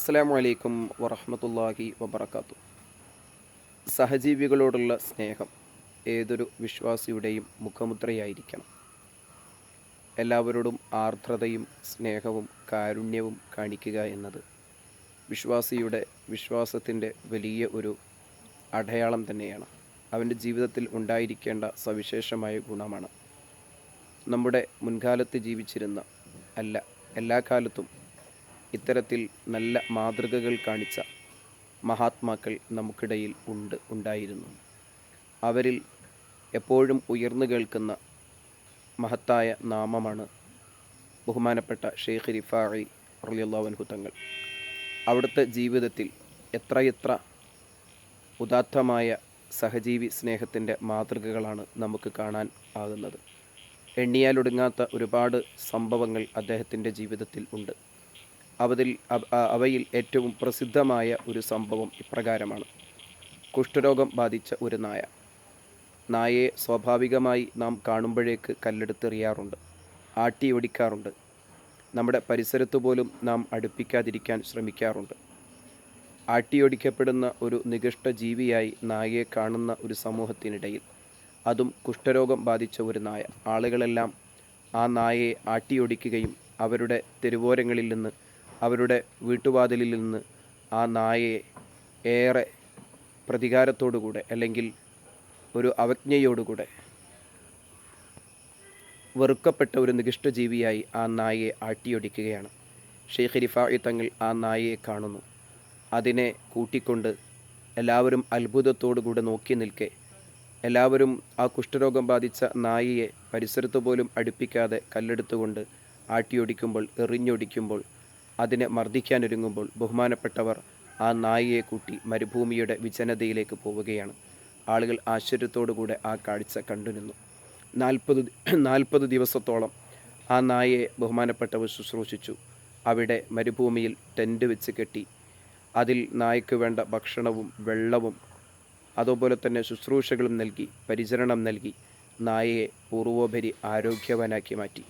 അസ്സാം വലൈക്കും വറഹമത്തല്ലാഹി വബർക്കാത്തു സഹജീവികളോടുള്ള സ്നേഹം ഏതൊരു വിശ്വാസിയുടെയും മുഖമുദ്രയായിരിക്കണം. എല്ലാവരോടും ആർദ്രതയും സ്നേഹവും കാരുണ്യവും കാണിക്കുക എന്നത് വിശ്വാസിയുടെ വിശ്വാസത്തിന്റെ വലിയ ഒരു അടയാളം തന്നെയാണ്. അവന്റെ ജീവിതത്തിൽ ഉണ്ടായിരിക്കേണ്ട സവിശേഷമായ ഗുണമാണ്. നമ്മുടെ മുൻകാലത്ത് ജീവിച്ചിരുന്ന അല്ല എല്ലാ കാലത്തും ഇത്തരത്തിൽ നല്ല മാതൃകകൾ കാണിച്ച മഹാത്മാക്കൾ നമുക്കിടയിൽ ഉണ്ട് ഉണ്ടായിരുന്നു. അവരിൽ എപ്പോഴും ഉയർന്നു കേൾക്കുന്ന മഹത്തായ നാമമാണ് ബഹുമാനപ്പെട്ട ഷെയ്ഖ് റിഫായി റലിയുള്ളവൻഹു തങ്ങൾ. അവിടുത്തെ ജീവിതത്തിൽ എത്രയെത്ര ഉദാത്തമായ സഹജീവി സ്നേഹത്തിന്റെ മാതൃകകളാണ് നമുക്ക് കാണാൻ ആകുന്നത്. എണ്ണിയാലൊടുങ്ങാത്ത ഒരുപാട് സംഭവങ്ങൾ അദ്ദേഹത്തിന്റെ ജീവിതത്തിൽ ഉണ്ട്. അവതിൽ അവയിൽ ഏറ്റവും പ്രസിദ്ധമായ ഒരു സംഭവം ഇപ്രകാരമാണ്. കുഷ്ഠരോഗം ബാധിച്ച ഒരു നായ. നായയെ സ്വാഭാവികമായി നാം കാണുമ്പോഴേക്ക് കല്ലെടുത്തെറിയാറുണ്ട് ആട്ടി ഓടിക്കാറുണ്ട് നമ്മുടെ പരിസരത്ത് പോലും നാം അടുപ്പിക്കാതിരിക്കാൻ ശ്രമിക്കാറുണ്ട്. ആട്ടിയൊടിക്കപ്പെടുന്ന ഒരു നികഷ്ട ജീവിയായി നായയെ കാണുന്ന ഒരു സമൂഹത്തിനിടയിൽ അതും കുഷ്ഠരോഗം ബാധിച്ച ഒരു നായ. ആളുകളെല്ലാം ആ നായയെ ആട്ടിയൊടിക്കുകയും അവരുടെ തെരുവോരങ്ങളിൽ നിന്ന് അവരുടെ വീട്ടുവാതിലിൽ നിന്ന് ആ നായയെ ഏറെ പ്രതികാരത്തോടുകൂടെ അല്ലെങ്കിൽ ഒരു അവജ്ഞയോടുകൂടെ വെറുക്കപ്പെട്ട ഒരു നികിഷ്ടജീവിയായി ആ നായയെ ആട്ടിയൊടിക്കുകയാണ്. ഷെയ്ഖ് റിഫായി തങ്ങൾ ആ നായയെ കാണുന്നു. അതിനെ കൂട്ടിക്കൊണ്ട് എല്ലാവരും അത്ഭുതത്തോടുകൂടെ നോക്കി നിൽക്കെ. എല്ലാവരും ആ കുഷ്ഠരോഗം ബാധിച്ച നായയെ പരിസരത്ത് പോലും അടുപ്പിക്കാതെ കല്ലെടുത്തുകൊണ്ട് ആട്ടിയൊടിക്കുമ്പോൾ എറിഞ്ഞൊടിക്കുമ്പോൾ അതിനെ മർദ്ദിക്കാനൊരുങ്ങുമ്പോൾ ബഹുമാനപ്പെട്ടവർ ആ നായയെ കൂട്ടി മരുഭൂമിയുടെ വിജനതയിലേക്ക് പോവുകയാണ്. ആളുകൾ ആശ്ചര്യത്തോടുകൂടെ ആ കാഴ്ച കണ്ടുനിന്നു. നാൽപ്പത് നാൽപ്പത് ദിവസത്തോളം ആ നായയെ ബഹുമാനപ്പെട്ടവർ ശുശ്രൂഷിച്ചു. അവിടെ മരുഭൂമിയിൽ ടെന്റ് വെച്ച് കെട്ടി. അതിൽ നായ്ക്ക് വേണ്ട ഭക്ഷണവും വെള്ളവും അതുപോലെ തന്നെ ശുശ്രൂഷകളും നൽകി പരിചരണം നൽകി നായയെ പൂർവോപരി ആരോഗ്യവാനാക്കി മാറ്റി.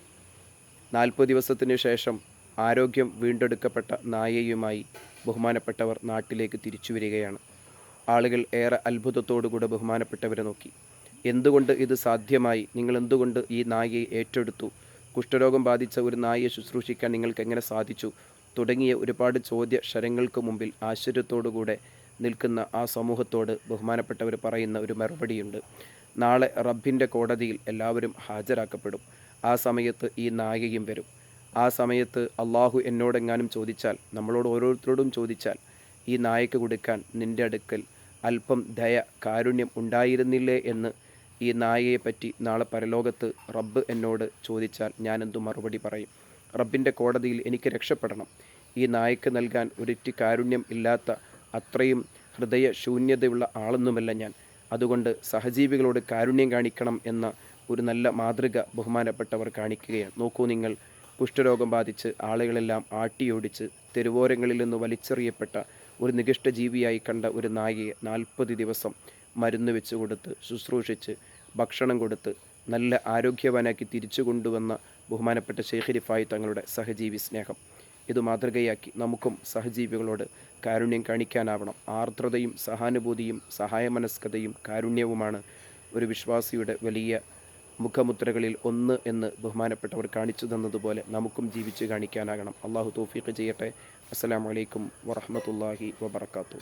നാൽപ്പത് ദിവസത്തിന് ശേഷം ആരോഗ്യം വീണ്ടെടുക്കപ്പെട്ട നായയുമായി ബഹുമാനപ്പെട്ടവർ നാട്ടിലേക്ക് തിരിച്ചു വരികയാണ്. ആളുകൾ ഏറെ അത്ഭുതത്തോടുകൂടെ ബഹുമാനപ്പെട്ടവരെ നോക്കി. എന്തുകൊണ്ട് ഇത് സാധ്യമായി? നിങ്ങൾ എന്തുകൊണ്ട് ഈ നായയെ ഏറ്റെടുത്തു? കുഷ്ഠരോഗം ബാധിച്ച ഒരു നായയെ ശുശ്രൂഷിക്കാൻ നിങ്ങൾക്ക് എങ്ങനെ സാധിച്ചു? തുടങ്ങിയ ഒരുപാട് ചോദ്യ ശരങ്ങൾക്ക് മുമ്പിൽ ആശ്ചര്യത്തോടുകൂടെ നിൽക്കുന്ന ആ സമൂഹത്തോട് ബഹുമാനപ്പെട്ടവർ പറയുന്ന ഒരു മറുപടിയുണ്ട്. നാളെ റബ്ബിന്റെ കോടതിയിൽ എല്ലാവരും ഹാജരാക്കപ്പെടും. ആ സമയത്ത് ഈ നായകയും വരും. ആ സമയത്ത് അള്ളാഹു എന്നോടെങ്ങാനും ചോദിച്ചാൽ നമ്മളോട് ഓരോരുത്തരോടും ചോദിച്ചാൽ ഈ നായക്ക് കൊടുക്കാൻ നിന്റെ അടുക്കൽ അല്പം ദയ കാരുണ്യം ഉണ്ടായിരുന്നില്ലേ എന്ന് ഈ നായയെപ്പറ്റി നാളെ പരലോകത്ത് റബ്ബ് എന്നോട് ചോദിച്ചാൽ ഞാൻ എന്തു മറുപടി പറയും? റബ്ബിന്റെ കോടതിയിൽ എനിക്ക് രക്ഷപ്പെടണം. ഈ നായക്ക് നൽകാൻ ഒരിറ്റി കാരുണ്യം ഇല്ലാത്ത അത്രയും ഹൃദയ ശൂന്യതയുള്ള ആളൊന്നുമല്ല ഞാൻ. അതുകൊണ്ട് സഹജീവികളോട് കാരുണ്യം കാണിക്കണം എന്ന ഒരു നല്ല മാതൃക ബഹുമാനപ്പെട്ടവർ കാണിക്കുകയാണ്. നോക്കൂ നിങ്ങൾ കുഷ്ഠരോഗം ബാധിച്ച് ആളുകളെല്ലാം ആട്ടിയോടിച്ച് തെരുവോരങ്ങളിൽ നിന്ന് വലിച്ചെറിയപ്പെട്ട ഒരു നികിഷ്ട ജീവിയായി കണ്ട ഒരു നായയെ നാൽപ്പത് ദിവസം മരുന്ന് വെച്ച് കൊടുത്ത് ശുശ്രൂഷിച്ച് ഭക്ഷണം കൊടുത്ത് നല്ല ആരോഗ്യവാനാക്കി തിരിച്ചു കൊണ്ടുവന്ന ബഹുമാനപ്പെട്ട ശേഖരിഫായി തങ്ങളുടെ സഹജീവി സ്നേഹം. ഇത് മാതൃകയാക്കി നമുക്കും സഹജീവികളോട് കാരുണ്യം കാണിക്കാനാവണം. ആർദ്രതയും സഹാനുഭൂതിയും സഹായമനസ്കതയും കാരുണ്യവുമാണ് ഒരു വിശ്വാസിയുടെ വലിയ മുഖമുദ്രകളിൽ ഒന്ന് എന്ന് ബഹുമാനപ്പെട്ടവർ കാണിച്ചു തന്നതുപോലെ നമുക്കും ജീവിച്ച് കാണിക്കാനാകണം. അള്ളാഹു തോഫീഖ് ചെയ്യട്ടെ. അസ്സാം വലൈക്കും വറഹമത്തല്ലാഹി വബർക്കാത്തു